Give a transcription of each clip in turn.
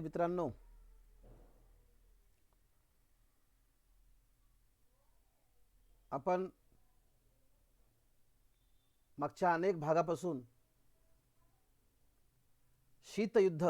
मित्रांनो. आपण मागच्या अनेक भागापासून शीतयुद्ध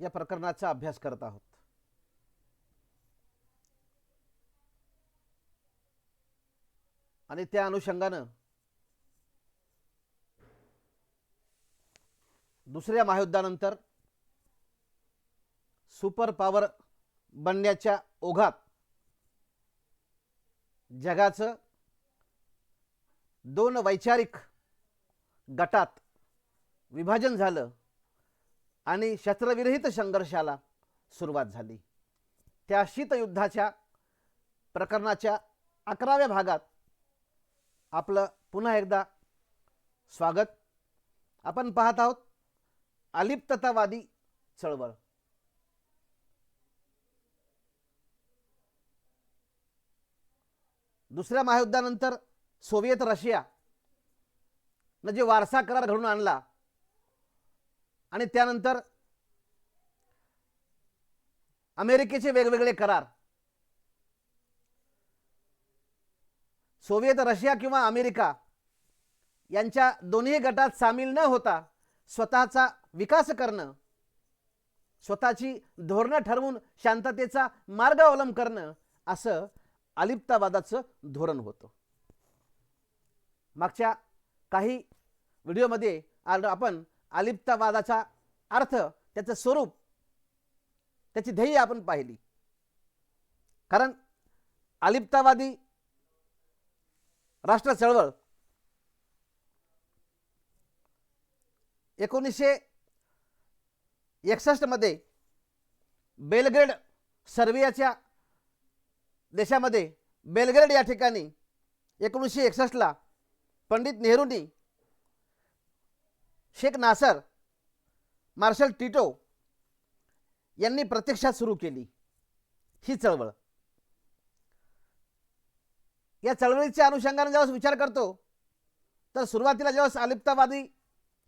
या प्रकरणाचा अभ्यास करत आहोत. आणि त्या अनुषंगानं दुसऱ्या महायुद्धानंतर सुपर पॉवर बनण्याच्या ओघात जगाचं दोन वैचारिक गटात विभाजन झालं आणि शस्त्रविरहित संघर्षाला सुरुवात झाली. त्या शीतयुद्धाच्या प्रकरणाच्या अकराव्या भागात आपलं पुन्हा एकदा स्वागत. आपण पाहत आहोत अलिप्ततावादी चळवळ. दुसऱ्या महायुद्धानंतर सोव्हिएत रशिया न जे वारसा करार घडून आणला आणि त्यानंतर अमेरिकेचे वेगवेगळे करार. सोव्हिएत रशिया किंवा अमेरिका यांच्या दोन्ही गटात सामील न होता स्वतःचा विकास करणं स्वतःची धोरणं ठरवून शांततेचा मार्ग अवलंब करणं असं अलिप्तावादाचं धोरण होतं. मागच्या काही व्हिडिओमध्ये आपण अलिप्तावादाचा अर्थ त्याचं स्वरूप त्याची ध्येय आपण पाहिली. कारण अलिप्तावादी राष्ट्र चळवळ एकोणीसशे एकसष्टमध्ये बेलग्रेड सर्बियाच्या देशामध्ये बेलग्रेड या ठिकाणी एकोणीसशे एकसष्टला पंडित नेहरूंनी शेख नासर मार्शल टिटो यांनी प्रत्यक्षात सुरू केली. ही चळवळ. या चळवळीच्या अनुषंगाने जेव्हा विचार करतो तर सुरुवातीला जेव्हा अलिप्तवादी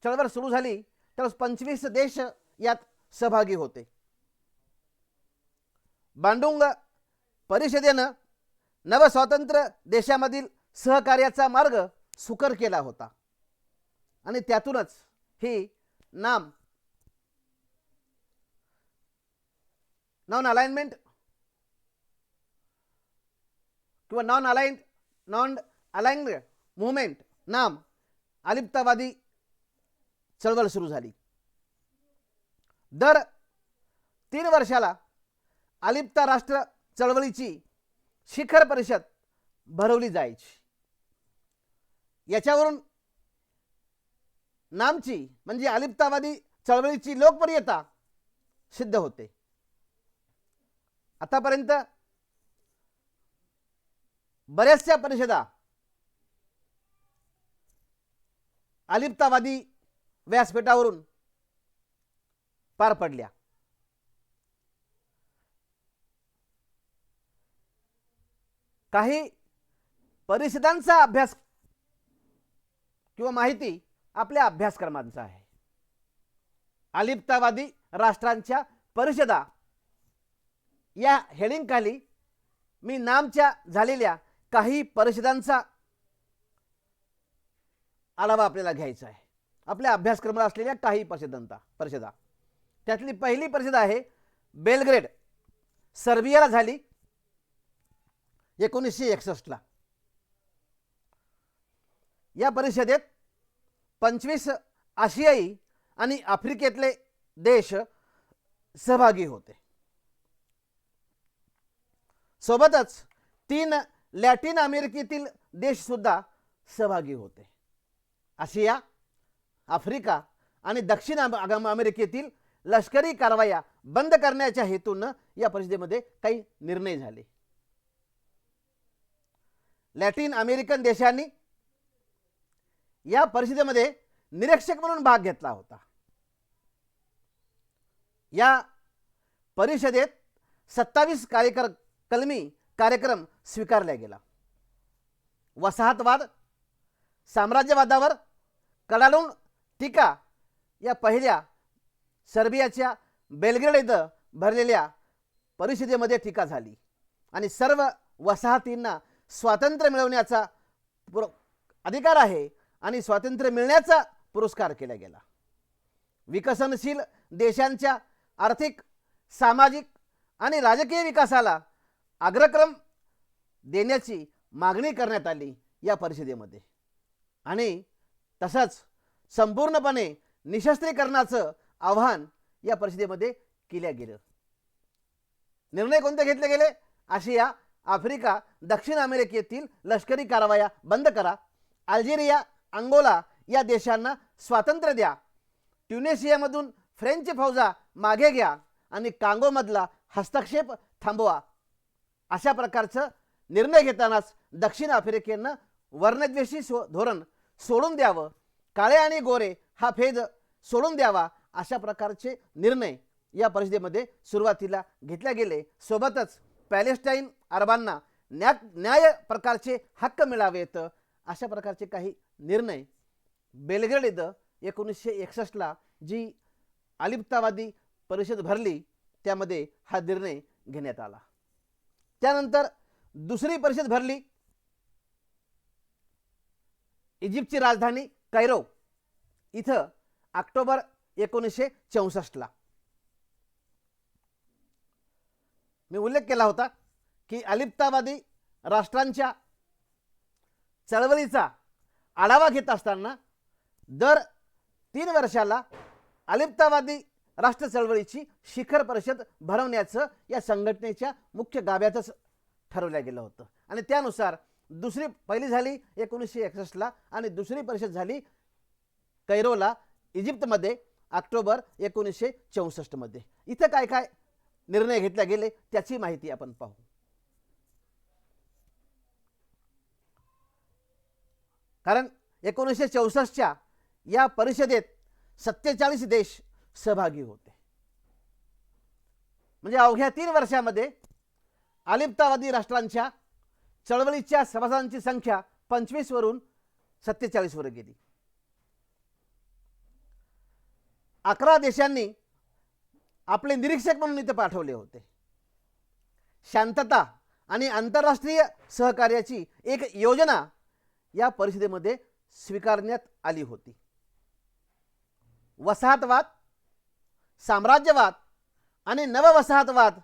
चळवळ सुरू झाली त्यावेळेस पंचवीस देश यात सहभागी होते. बांडुंग परिषदेनं नवस्वातंत्र्य देशामधील सहकार्याचा मार्ग सुकर केला होता. आणि त्यातूनच ही नाम नॉन अलाइनमेंट किंवा non aligned non aligned movement NAM अलिप्तवादी चळवळ सुरू झाली. दर तीन वर्षाला अलिप्ता राष्ट्र चळवळीची शिखर परिषद भरवली जायची. याच्यावरून नामची म्हणजे अलिप्तावादी चळवळीची लोकप्रियता सिद्ध होते. आतापर्यंत बऱ्याचशा परिषदा अलिप्तावादी व्यासपीठावरून पार पडल्या. काही परिषदांचा अभ्यास किंवा माहिती आपल्या अभ्यासक्रमांचा आहे. अलिप्तावादी राष्ट्रांच्या परिषदा या हेडिंगखाली मी नामच्या झालेल्या काही परिषदांचा आढावा आपल्याला घ्यायचा आहे. आपल्या अभ्यासक्रमाला असलेल्या काही परिषदांचा परिषदा. त्यातली पहिली परिषद आहे बेलग्रेड. सर्बियाला झाली. एकोणीसशे एकसष्टला या परिषदेत पंचवीस आशियाई आणि आफ्रिकेतले देश सहभागी होते. सोबतच तीन लॅटिन अमेरिकेतील देश सुद्धा सहभागी होते. आशिया आफ्रिका आणि दक्षिण अमेरिकेतील लष्करी कारवाया बंद करण्याच्या हेतूनं या परिषदेमध्ये काही निर्णय झाले. लॅटिन अमेरिकन देशांनी या परिषदेमध्ये निरीक्षक म्हणून भाग घेतला होता. या परिषदेत सत्तावीस कार्यकर कलमी कार्यक्रम स्वीकारला गेला. वसाहतवाद साम्राज्यवादावर कडाडून टीका या पहिल्या सर्बियाच्या बेलग्रेड इथं भरलेल्या परिषदेमध्ये टीका झाली. आणि सर्व वसाहतींना स्वातंत्र्य मिळवण्याचा पुर अधिकार आहे आणि स्वातंत्र्य मिळण्याचा पुरस्कार केला गेला. विकसनशील देशांच्या आर्थिक सामाजिक आणि राजकीय विकासाला अग्रक्रम देण्याची मागणी करण्यात आली या परिषदेमध्ये. आणि तसंच संपूर्णपणे निशस्त्रीकरणाचं आव्हान या परिषदेमध्ये केलं गेलं. निर्णय कोणते घेतले गेले? आशिया आफ्रिका दक्षिण अमेरिकेतील लष्करी कारवाया बंद करा. अल्जेरिया अंगोला या देशांना स्वातंत्र्य द्या. ट्युनेशियामधून फ्रेंच फौजा मागे घ्या आणि कांगोमधला हस्तक्षेप थांबवा. अशा प्रकारचं निर्णय घेतानाच दक्षिण आफ्रिकेनं वर्णद्वेषी सो धोरण सोडून द्यावं. काळे आणि गोरे हा फेद सोडून द्यावा अशा प्रकारचे निर्णय या परिषदेमध्ये सुरुवातीला घेतल्या गेले. सोबतच पॅलेस्टाईन अरबांना न्या न्याय प्रकारचे हक्क मिळावेत अशा प्रकारचे काही निर्णय बेलग्रेड इथं एकोणीसशे एकसष्टला जी अलिप्तावादी परिषद भरली त्यामध्ये हा निर्णय घेण्यात आला. त्यानंतर दुसरी परिषद भरली इजिप्तची राजधानी कैरो इथं ऑक्टोबर एकोणीसशे चौसष्टला मी उल्लेख केला होता की अलिप्तावादी राष्ट्रांच्या चळवळीचा आढावा घेत असताना दर तीन वर्षाला अलिप्तावादी राष्ट्र चळवळीची शिखर परिषद भरवण्याचं या संघटनेच्या मुख्य गाभ्यातच ठरवलं गेलं होतं. आणि त्यानुसार दुसरी पहिली झाली एकोणीसशे एकसष्टला आणि दुसरी परिषद झाली कैरोला इजिप्तमध्ये ऑक्टोबर एकोणीसशे चौसष्टमध्ये इथं काय काय निर्णय घेतले गेले त्याची माहिती आपण पाहू. कारण एकोणीसशे चौसष्टच्या या परिषदेत सत्तेचाळीस देश सहभागी होते. म्हणजे अवघ्या तीन वर्षामध्ये अलिप्तावादी राष्ट्रांच्या चळवळीच्या सभासदांची संख्या पंचवीसवरून सत्तेचाळीसवर गेली. अकरा देशांनी आपले निरीक्षक म्हणून इथे पाठवले होते. शांतता आणि आंतरराष्ट्रीय सहकार्याची एक योजना या परिषदेमध्ये स्वीकारण्यात आली होती. वसाहतवाद साम्राज्यवाद आणि नववसाहतवाद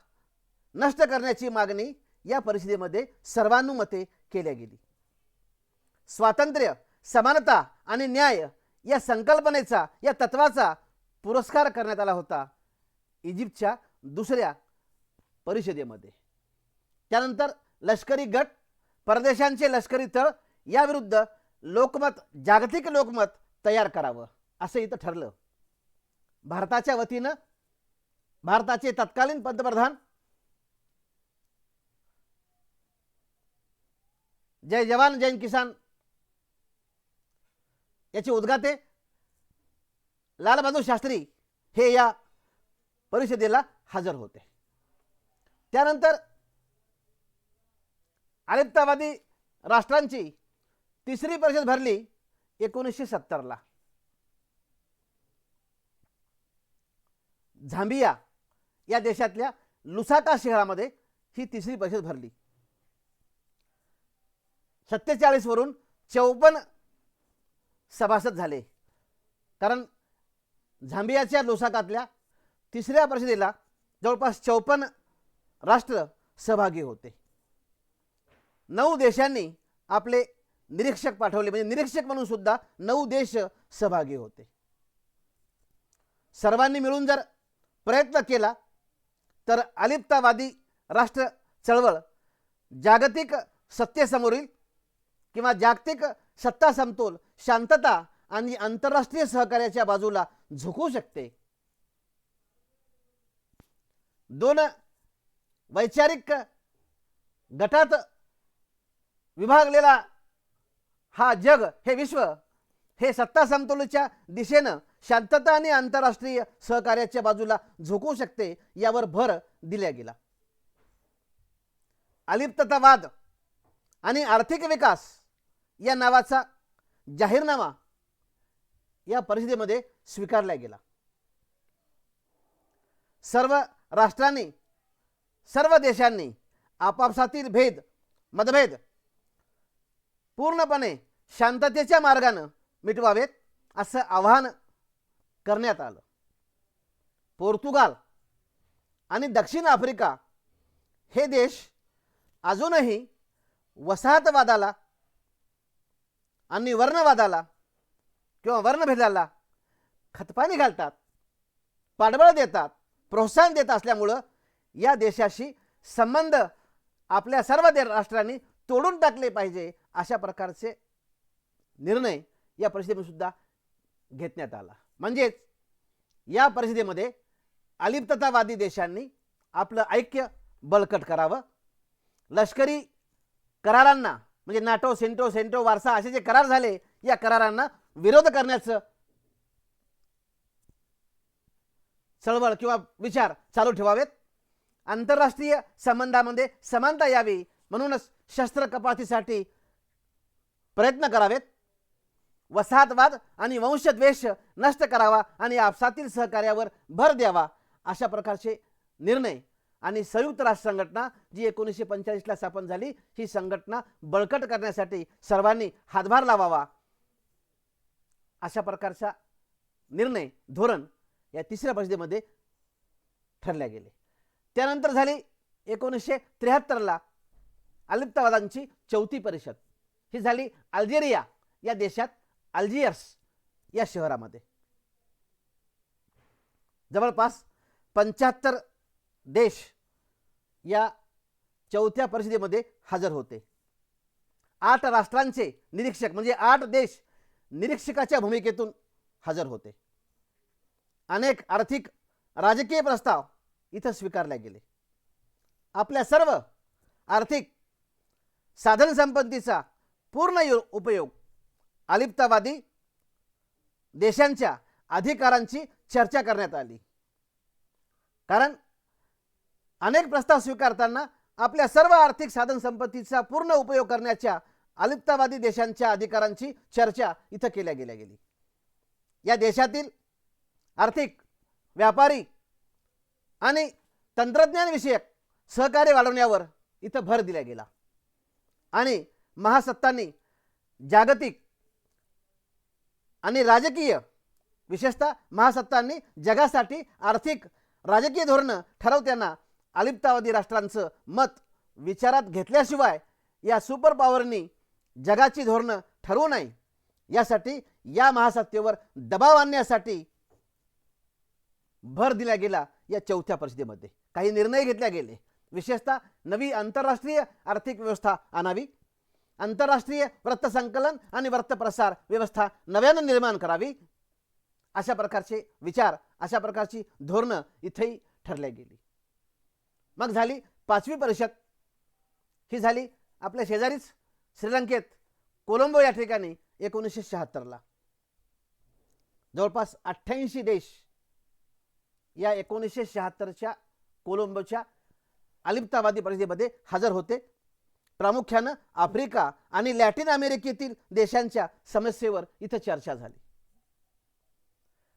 नष्ट करण्याची मागणी या परिषदेमध्ये सर्वानुमते केल्या गेली. स्वातंत्र्य समानता आणि न्याय या संकल्पनेचा या तत्वाचा पुरस्कार करण्यात आला होता इजिप्तच्या दुसऱ्या परिषदेमध्ये. त्यानंतर लष्करी गट परदेशांचे लष्करी तळ याविरुद्ध लोकमत जागतिक लोकमत तयार करावं असं इथं ठरलं. भारताच्या वतीनं भारताचे तत्कालीन पंतप्रधान जय जवान जय किसान. याचे उद्गाते लालबहादूर शास्त्री हे या परिषदेला हजर होते. त्यानंतर अलिप्तावादी राष्ट्रांची तिसरी परिषद भरली एकोणीसशे सत्तरला. झांबिया या देशातल्या लुसाका शहरामध्ये ही तिसरी परिषद भरली. सत्तेचाळीस वरून चौपन्न सभासद झाले. कारण झांबियाच्या लुसाकातल्या तिसऱ्या परिषदेला जवळपास चौपन्न राष्ट्र सहभागी होते. नऊ देशांनी आपले निरीक्षक पाठवले. म्हणजे निरीक्षक म्हणून सुद्धा नऊ देश सहभागी होते. सर्वांनी मिळून जर प्रयत्न केला तर अलिप्तावादी राष्ट्र चळवळ जागतिक सत्तेसमोरील किंवा जागतिक सत्ता समतोल शांतता आणि आंतरराष्ट्रीय सहकार्याच्या बाजूला झुकू शकते. दोन वैचारिक गटात विभागलेला हा जग हे विश्व हे सत्ता समतोलीच्या दिशेनं शांतता आणि आंतरराष्ट्रीय सहकार्याच्या बाजूला झोकू शकते यावर भर दिला गेला. अलिप्ततावाद आणि आर्थिक विकास या नावाचा जाहीरनामा या परिषदेमध्ये स्वीकारला गेला. सर्व राष्ट्रांनी सर्व देशांनी आपापसातील भेद मतभेद पूर्णपणे शांततेच्या मार्गानं मिटवावेत असं आवाहन करण्यात आलं. पोर्तुगाल आणि दक्षिण आफ्रिका हे देश अजूनही वसाहतवादाला आणि वर्णवादाला किंवा वर्णभेदाला खतपाणी घालतात पाठबळ देतात प्रोत्साहन देत असल्यामुळं या देशाशी संबंध आपल्या सर्व दे राष्ट्रांनी तोडून टाकले पाहिजे अशा प्रकारचे निर्णय या परिषदेमध्ये सुद्धा घेतण्यात आला. म्हणजेच या परिषदेमध्ये अलिप्ततावादी देशांनी आपलं ऐक्य बळकट करावं. लष्करी करारांना म्हणजे नाटो सेंटो सेंटो वारसा असे जे करार झाले या करारांना विरोध करण्याचं चळवळ किंवा विचार चालू ठेवावेत. आंतरराष्ट्रीय संबंधामध्ये समानता यावी म्हणूनच शस्त्र कपातीसाठी प्रयत्न करावेत. वसाहतवाद आणि वंशद्वेष नष्ट करावा आणि आपसातील सहकार्यावर भर द्यावा अशा प्रकारचे निर्णय आणि संयुक्त राष्ट्र संघटना जी एकोणीसशे पंचेचाळीसला स्थापन झाली ही संघटना बळकट करण्यासाठी सर्वांनी हातभार लावावा. अशा प्रकारचा निर्णय धोरण या तिसऱ्या परिषदेमध्ये ठरल्या गेले. त्यानंतर झाली एकोणीसशे त्र्याहत्तरला अलिप्तवादांची चौथी परिषद. ही झाली अल्जेरिया या देशात अल्जियर्स या शहरामध्ये. जवळपास पंच्याहत्तर देश या चौथ्या परिषदेमध्ये हजर होते. आठ राष्ट्रांचे निरीक्षक म्हणजे आठ देश निरीक्षकाच्या भूमिकेतून हजर होते. अनेक आर्थिक राजकीय प्रस्ताव इथं स्वीकारले गेले. आपल्या सर्व आर्थिक साधन संपत्तीचा पूर्ण उपयोग अलिप्तवादी देशांच्या अधिकारांची चर्चा करण्यात आली. कारण अनेक प्रस्ताव स्वीकारताना आपल्या सर्व आर्थिक साधन संपत्तीचा पूर्ण उपयोग करण्याच्या अलिप्तवादी देशांच्या अधिकारांची चर्चा इथं केल्या गेल्या गेली. या देशातील आर्थिक व्यापारी आणि तंत्रज्ञानविषयक सहकार्य वाढवण्यावर इथं भर दिला गेला. आणि महासत्तांनी जागतिक आणि राजकीय विशेषतः महासत्तांनी जगासाठी आर्थिक राजकीय धोरणं ठरवताना अलिप्तावादी राष्ट्रांचं मत विचारात घेतल्याशिवाय या सुपर पॉवरनी जगाची धोरणं ठरवू नये. यासाठी या महासत्तेवर दबाव आणण्यासाठी भर दिला गेला या चौथ्या परिषदेमध्ये. काही निर्णय घेतले गेले. विशेषतः नवी आंतरराष्ट्रीय आर्थिक व्यवस्था आणावी आंतरराष्ट्रीय वृत्तसंकलन आणि वृत्तप्रसार व्यवस्था नव्यानं निर्माण करावी. अशा प्रकारचे विचार अशा प्रकारची धोरणं इथेही ठरल्या गेली. मग झाली पाचवी परिषद. ही झाली आपल्या शेजारीच श्रीलंकेत कोलंबो या ठिकाणी एकोणीसशे शहात्तरला. जवळपास अठ्ठ्याऐंशी देश या एकोणीसशे शहात्तरच्या कोलंबोच्या अलिप्तावादी परिषदेमध्ये हजर होते. प्रामुख्यानं आफ्रिका आणि लॅटिन अमेरिकेतील देशांच्या समस्येवर इथं चर्चा झाली.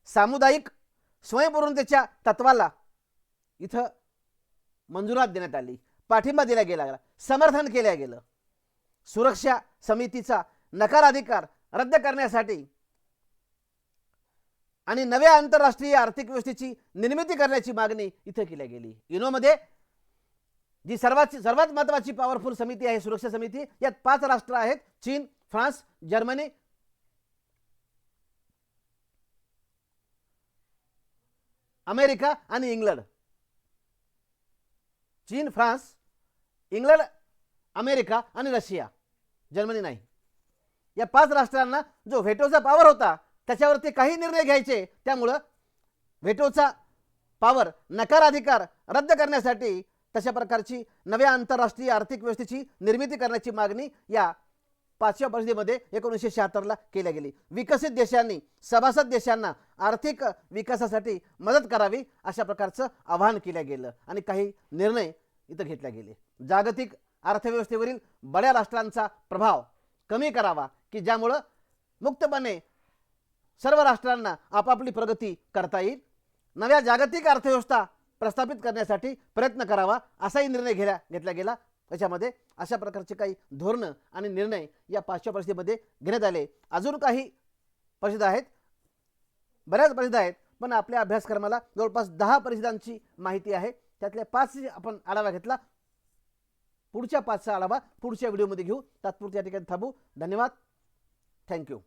सामुदायिक स्वयंपूर्णतेच्या तत्वाला इथं मंजुरात देण्यात आली पाठिंबा दिला गेला समर्थन केलं गेलं. सुरक्षा समितीचा नकार अधिकार रद्द करण्यासाठी आणि नव्या आंतरराष्ट्रीय आर्थिक व्यवस्थेची निर्मिती करण्याची मागणी इथं केली गेली. युनोमध्ये जी सर्वात सर्वात महत्वाची पॉवरफुल समिती आहे सुरक्षा समिती यात पाच राष्ट्र आहेत चीन फ्रान्स जर्मनी. अमेरिका आणि इंग्लंड. चीन फ्रान्स इंग्लंड अमेरिका आणि रशिया. जर्मनी नाही. या पाच राष्ट्रांना जो व्हेटोचा पॉवर होता त्याच्यावरती काही निर्णय घ्यायचे त्यामुळं व्हेटोचा पॉवर नकार अधिकार रद्द करण्यासाठी तशा प्रकारची नव्या आंतरराष्ट्रीय आर्थिक व्यवस्थेची निर्मिती करण्याची मागणी या पाचव्या परिषदेमध्ये एकोणीसशे शहात्तरला केल्या गेली. विकसित देशांनी सभासद देशांना आर्थिक विकासासाठी मदत करावी अशा प्रकारचं आवाहन केलं गेलं आणि काही निर्णय इथं घेतले गेले. जागतिक अर्थव्यवस्थेवरील बड्या राष्ट्रांचा प्रभाव कमी करावा की ज्यामुळं मुक्तपणे सर्व राष्ट्रांना आपापली प्रगती करता येईल? नव्या जागतिक अर्थव्यवस्था प्रस्थापित करण्यासाठी प्रयत्न करावा असाही निर्णय घेला घेतला गेला. त्याच्यामध्ये अशा प्रकारचे काही धोरणं आणि निर्णय या पाचव्या परिषदेमध्ये घेण्यात आले. अजून काही परिषद आहेत? बऱ्याच परिषद आहेत पण आपल्या अभ्यासक्रमाला जवळपास दहा परिषदांची माहिती आहे. त्यातल्या पाच आपण आढावा घेतला. पुढच्या पाचचा आढावा पुढच्या व्हिडिओमध्ये घेऊ. तात्पुरत्या ठिकाणी थांबू. धन्यवाद. थँक्यू.